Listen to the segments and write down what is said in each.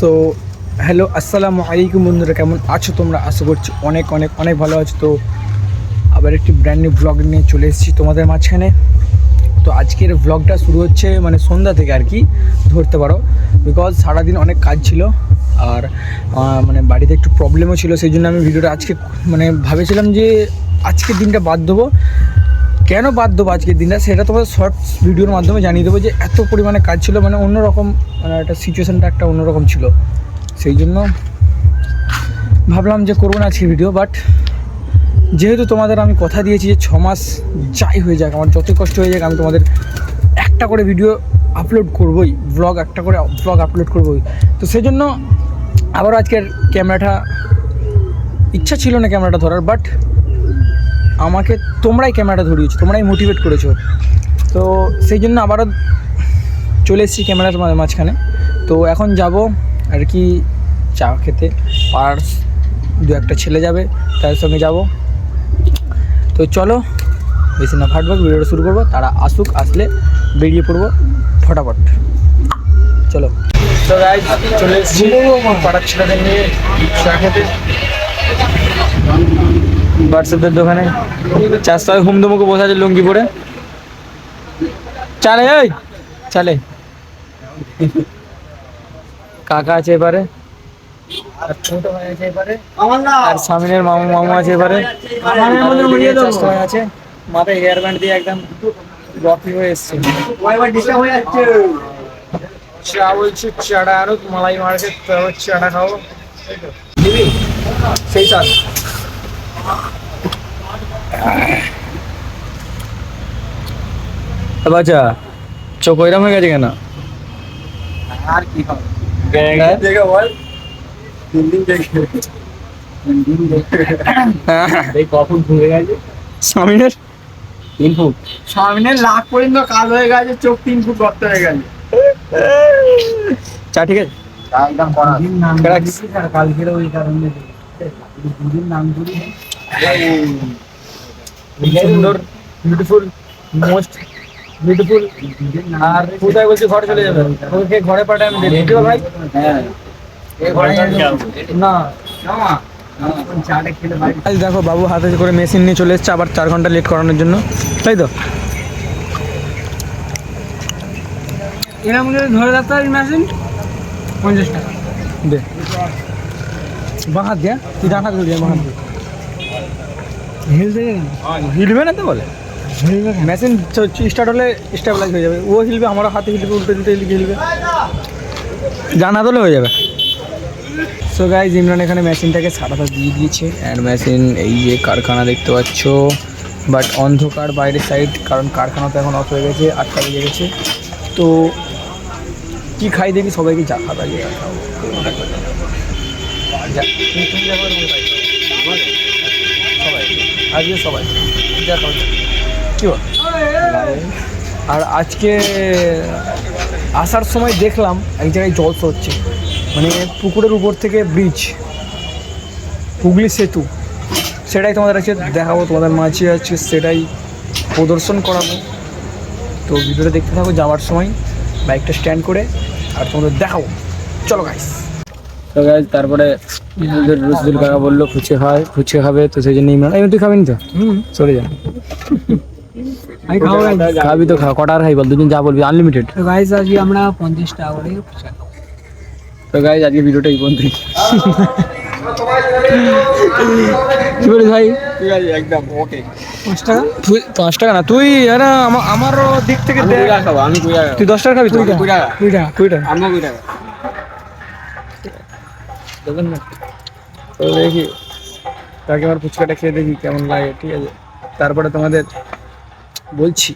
So hello আসসালামু আলাইকুম বন্ধুরা, কেমন আছো তোমরা? আশা করছি অনেক অনেক অনেক ভালো আছো। তো আবার একটি ব্র্যান্ড নিউ ব্লগ নিয়ে চলে এসেছি তোমাদের মাঝখানে। তো আজকের ব্লগটা শুরু হচ্ছে মানে সন্ধ্যা থেকে আর কি, ধরতে পারো। বিকজ সারাদিন অনেক কাজ ছিল আর মানে বাড়িতে একটু প্রবলেমও ছিল, সেই জন্য আমি ভিডিওটা আজকে মানে ভাবেছিলাম যে আজকের দিনটা বাদ দেবো। কেন বাদ দেবো আজকের দিনটা? সেটা তোমাদের শর্টস ভিডিওর মাধ্যমে জানিয়ে দেবো যে এত পরিমাণে কাজ ছিল মানে অন্যরকম মানে একটা সিচুয়েশানটা একটা অন্যরকম ছিল। সেই জন্য ভাবলাম যে করব না আজকে ভিডিও বাট যেহেতু তোমাদের আমি কথা দিয়েছি যে ছ মাস যাই হয়ে যাক, আমার যতই কষ্ট হয়ে যাক, আমি তোমাদের একটা করে ভিডিও আপলোড করবোই ব্লগ একটা করে ব্লগ আপলোড করবোই। তো সেই জন্য আবারও আজকের ক্যামেরাটা ইচ্ছা ছিল না ক্যামেরাটা ধরার বাট আমাকে তোমরাই ক্যামেরাটা ধরিয়েছো তোমরাই মোটিভেট করেছ। তো সেই জন্য আবারও চলে এসেছি ক্যামেরার মাঝখানে। তো এখন যাব আর কি চা খেতে। পার্স দু একটা ছেলে যাবে তাদের সঙ্গে যাব। তো চলো বেশি না ফাটবো ভিডিওটা শুরু করব তারা আসুক আসলে বেরিয়ে পড়ব ফটাফট। চলো। তো চলে এসেছি পাড়ার ছেলেদের নিয়ে চা খেতে। বার্সেদের দোকানে। চার সবাই হুমদুমুকে বসে আছে লুঙ্গি পরে। চালে এই চালে। কাকা আছে এবারে আর সামিনের মামু মামু আছে এবারে আছে। মাথায় হেয়ার ব্যান্ড দিয়ে একদম রকি হয়ে এসছে। চা বলছি চাটা আরও মালাই মার্কেট চাটা খাব সেই সাথ বাচ্চা চোখ ওইরকম হয়ে গেছে কেন? আর কি হ্যাঁ? তিন ফুট। লাখ পর্যন্ত কাল হয়ে গেছে চোখ তিন ফুট গর্ত হয়ে গেছে। চা ঠিক আছে. কালকের ওই কারণে। দুদিন নাম করি সুন্দর। বিউটিফুল মোস্ট বিউটিফুল আর কোথায় বলছি ঘরে চলে যাবে? ওকে ঘরে পাঠায় আমি দেখি ভাই হ্যাঁ না। ভাই আজ দেখো বাবু হাতে করে মেশিন নিয়ে চলে এসছে আবার চার ঘণ্টা লেট করানোর জন্য। তাই তো? এরকম করে ধরে রাখতে পারি মেশিন পঞ্চাশ টাকা। দে। বাঁ হাত দিয়া। তুই ডান হাত দিয়ে বাঁ হাত দিয়ে। হিল হিলবে না তো বলে? মেশিন স্টার্ট হলে স্টেবিলাইজ হয়ে যাবে। ও হিলবে আমারও হাতে হিলবে উল্টে উল্টে হিলবে হিলবে। জানা হলে হয়ে যাবে। সো গাইজ ইমরান এখানে মেশিনটাকে সারাটা দিয়ে দিয়েছে। অ্যান্ড মেশিন এই যে কারখানা দেখতে পাচ্ছ। বাট অন্ধকার বাইরের সাইড কারণ কারখানা তো এখন অফ হয়ে গেছে আটটা বেজে গেছে। তো কি খাই দেখি সবাইকে যা খাব আজকে সবাই। যা। কি বল? আর আজকে আসার সময় দেখলাম এক জায়গায় জল হচ্ছে মানে পুকুরের উপর থেকে ব্রিজ হুগলি সেতু। সেটাই তোমাদের আছে দেখাবো। তোমাদের মাঝে আছে সেটাই প্রদর্শন করাবো। তো ভিডিওটা দেখতে থাকো যাওয়ার সময়। বাইকটা স্ট্যান্ড করে আর তোমাদের দেখাবো। চলো গাইস তো গাইজ তারপরে কাকা বলল ফুচে খায় ফুচে খাবে তো সেই জন্য ইমরান তুই খাবি তো? চলে যা। খাবি তো খা কটার খাই বল দুজন যা বলবি আনলিমিটেড তো গাইস আজকে আমরা পঞ্চাশ টাকা করে তো গাইজ আজকে ভিডিওটা এই পর্যন্ত কি বলিস ভাই? একদম ওকে পাঁচ টাকা? তুই পাঁচ টাকা না তুই আরে আমার আমারও দিক থেকে তুই দশ টাকা খাবি তুই কুড়ি টাকা। কুড়ি টাকা। কুড়ি টাকা। আমি কুড়ি টাকা। দেবেন না? তো দেখি তাকে আমার ফুচকাটা খেয়ে দেখি কেমন লাগে ঠিক আছে? তারপরে তোমাদের বলছি।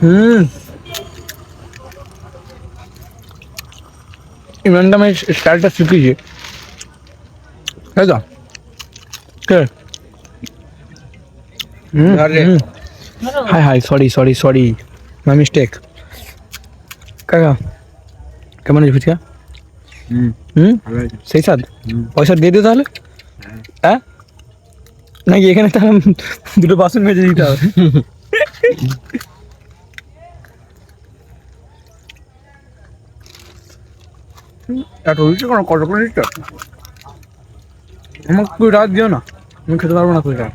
হুম। ইমরানটা আমি স্টাইলটা শিখিয়েছি। তাই তো। কে। Hi hi sorry sorry sorry my mistake কাকা কেমন আছে ফুচকা? হুম। সেই স্বাদ? পয়সা দিয়ে দিও তাহলে। হ্যাঁ। নাকি এখানে তাহলে দুটো বাসন মেজে দিতে হবে? এত দিচ্ছে কোনো কত করে দিচ্ছে? আমাকে কুড়ি টাকা দিও না। আমি খেতে পারব না কুড়ি টাকা।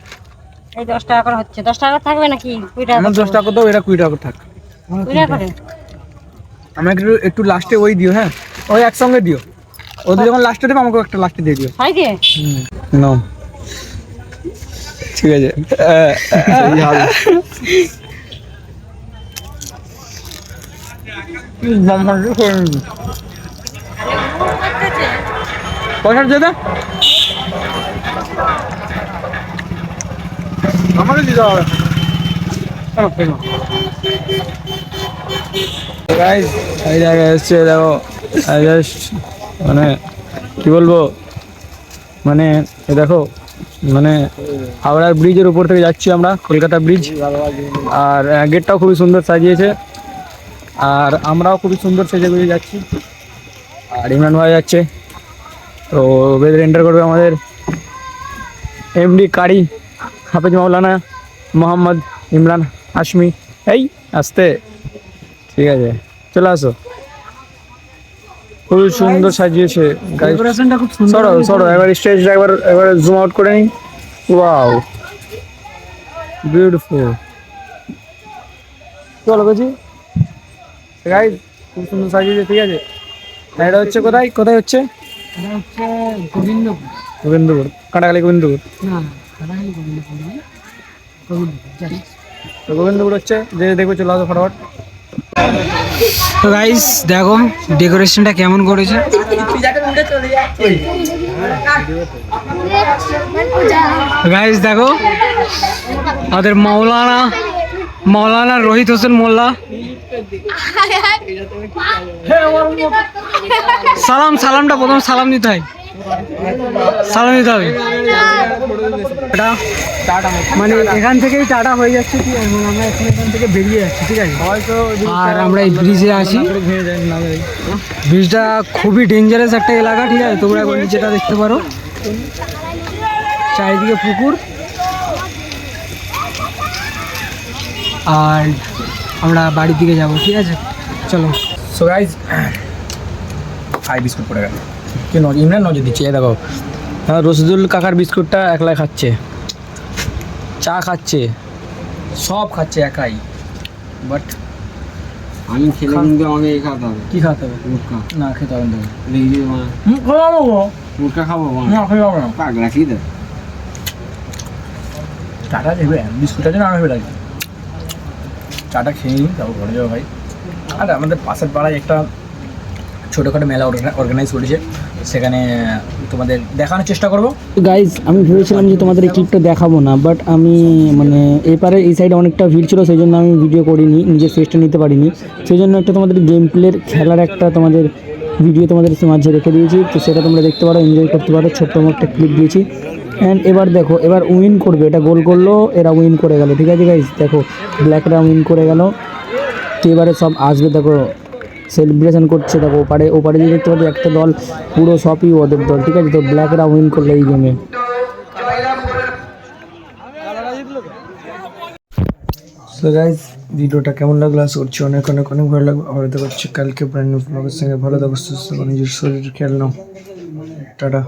এই দশ টাকা করে হচ্ছে। দশ টাকা থাকবে নাকি? কুড়ি টাকা আমার দশ টাকা দাও এটা কুড়ি টাকা থাক। কুড়ি টাকা করে? আমাকে একটু একটু লাস্টে ওই দিও হ্যাঁ? ওই একসঙ্গে দিও। ওদের যখন লাস্টে দেবে আমাকে একটা লাস্টে দিয়ে দিও। হয় দিয়ে ঠিক আছে। পয়সা যেতে আমাকে দিতে হবে। গাইজ এই জায়গায় এসছে, দেখো জাস্ট মানে কি বলব? মানে দেখো মানে হাওড়ার ব্রিজের উপর থেকে যাচ্ছি আমরা, কলকাতা ব্রিজ আর গেটটাও খুবই সুন্দর সাজিয়েছে। আর আমরাও খুবই সুন্দর সেজে গুজে যাচ্ছি। আর ইমরান ভাই যাচ্ছে। তো ওদের এন্টার করবে আমাদের এমডি কারি হাফেজ মাওলানা মোহাম্মদ ইমরান হাশমি এই, আসতে। ঠিক আছে চলে আসো। খুবই সুন্দর সাজিয়েছে খুব সরো সরো এবার স্টেজটা একবার এবার জুম আউট করে নিই। ওয়াও বিউটিফুল চলো গেছি গাইজ খুব সুন্দর সাজিয়েছে ঠিক আছে। এটা হচ্ছে কোথায়? কোথায় হচ্ছে? গোবিন্দপুর। গোবিন্দপুর গোবিন্দপুর। গোবিন্দপুর হচ্ছে যে দেখবে চলে আসো ফটাফট। তো গাইস দেখো ডেকোরেশনটা কেমন করেছে? গাইস দেখো, আমাদের মৌলানা মৌলানা রোহিত হোসেন মোল্লা। সালাম, সালামটা প্রথম সালাম দিতে হয়। সালাম দিতে হবে এটা মানে এখান থেকেই টাটা হয়ে যাচ্ছে মানে আমরা এখন এখান থেকে বেরিয়ে যাচ্ছি, ঠিক আছে? আর আমরা এই ব্রিজে আছি। ব্রিজটা খুবই ডেঞ্জারাস একটা এলাকা, ঠিক আছে? তোমরা এখন নিচেটা দেখতে পারো। চারিদিকে পুকুর। আর আমরা বাড়ির দিকে যাব, ঠিক আছে? চলো। সো গাইজ হাই বিস্কুট পড়ে গেল। কি নজর ইমরান নজর দিচ্ছে দেখো। হ্যাঁ রশিদুল কাকার বিস্কুটটা একলাই খাচ্ছে। চা খাচ্ছে। সব খাচ্ছে একাই। বাট আমি খেলে কিন্তু আমাকে এই খাতে হবে। কি খাতে হবে? মুটকা না খেতে হবে না। দেখি খাব মুটকা খাব না খেতে হবে না। পাক রাখি দে চাটা দেবে বিস্কুটটা যেন আর লাগে। চাটা খেয়ে নিই তারপর ঘরে যাব ভাই। আর আমাদের পাশের পাড়ায় একটা ছোটোখাটো মেলা অর্গানাইজ করেছে, সেখানে তোমাদের দেখানোর চেষ্টা করব। গাইজ আমি ভেবেছিলাম যে তোমাদের এই ক্লিপটা দেখাবো না বাট আমি মানে এপারে এই সাইডে অনেকটা ভিড় ছিল, সেই জন্য আমি ভিডিও করিনি, নিজের ফেসটা নিতে পারিনি। সেই জন্য একটা তোমাদের গেম প্লের খেলার একটা তোমাদের ভিডিও তোমাদের মাঝে রেখে দিয়েছি, তো সেটা তোমরা দেখতে পারো এনজয় করতে পারো, ছোট্ট একটা ক্লিপ দিয়েছি। অ্যান্ড এবার দেখো, এবার উইন করবে, এটা গোল করল, এরা উইন করে গেল, ঠিক আছে গাইজ দেখো ব্ল্যাকরা উইন করে গেল, তো এবারে সব আসবে, দেখো সেলিব্রেশন করছে। দেখো, ওপারে ওপারে যে দেখতে পাচ্ছি, একটা দল, পুরো সবই ওদের দল, ঠিক আছে? তো ব্ল্যাকরা উইন করল এই গেমে গাইজ ভিডিওটা কেমন লাগল? আশা করছি অনেক অনেক অনেক ভালো লাগবে। আবার দেখা কালকে ব্র্যান্ড নিউ ব্লগের সঙ্গে। ভালো থাকো, সুস্থ নিজের শরীরের খেয়াল নাও। টাটা।